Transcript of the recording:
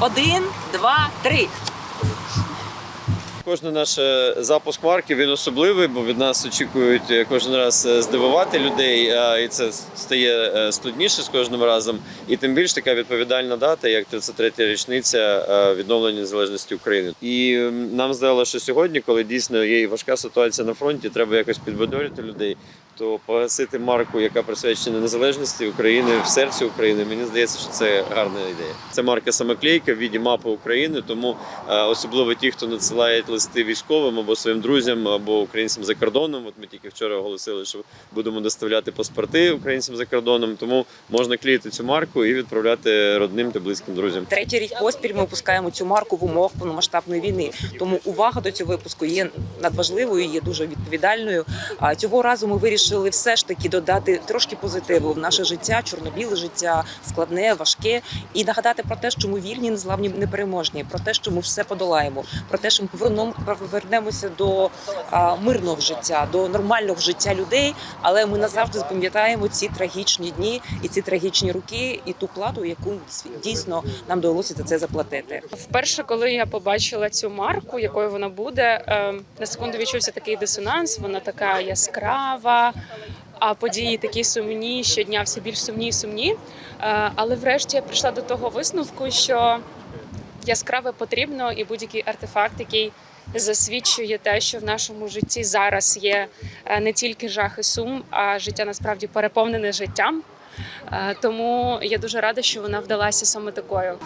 Один, два, три. Кожен наш е, запуск марки він особливий, бо від нас очікують е, кожен раз е, здивувати людей, і це стає складніше з кожним разом. І тим більш така відповідальна дата, як 33-я річниця відновлення незалежності України. І нам здалося, що сьогодні, коли дійсно є важка ситуація на фронті, треба якось підбадьорити людей. То погасити марку, яка присвячена незалежності України в серці України, мені здається, що це гарна ідея. Це марка самоклейка в віді мапи України, тому особливо ті, хто листи військовим або своїм друзям, або українцям за кордоном. От ми тільки вчора оголосили, що будемо доставляти паспорти українцям за кордоном. Тому можна клеїти цю марку і відправляти родним та близьким друзям. Третій рік поспіль ми випускаємо цю марку в умовах повномасштабної війни. Тому увага до цього випуску є надважливою, є дуже відповідальною. А цього разу ми вирішили все ж таки додати трошки позитиву в наше життя, чорно-біле життя, складне, важке, і нагадати про те, що ми вільні, незламні, непереможні, про те, що ми все подолаємо, про те, що ми повернемо- повернемося до мирного життя, до нормального життя людей. Але ми назавжди запам'ятаємо ці трагічні дні і ці трагічні роки, і ту плату, яку дійсно нам довелося за це заплатити. Вперше, коли я побачила цю марку, якою вона буде, е, на секунду відчувся такий дисонанс. Вона така яскрава, а події такі сумні, щодня все більш сумні і сумні. Е, Але врешті я прийшла до того висновку, що яскраве потрібно, і будь-який артефакт, який засвідчує те, що в нашому житті зараз є е, не тільки жах і сум, а життя насправді переповнене життям. Е, Тому я дуже рада, що вона вдалася саме такою.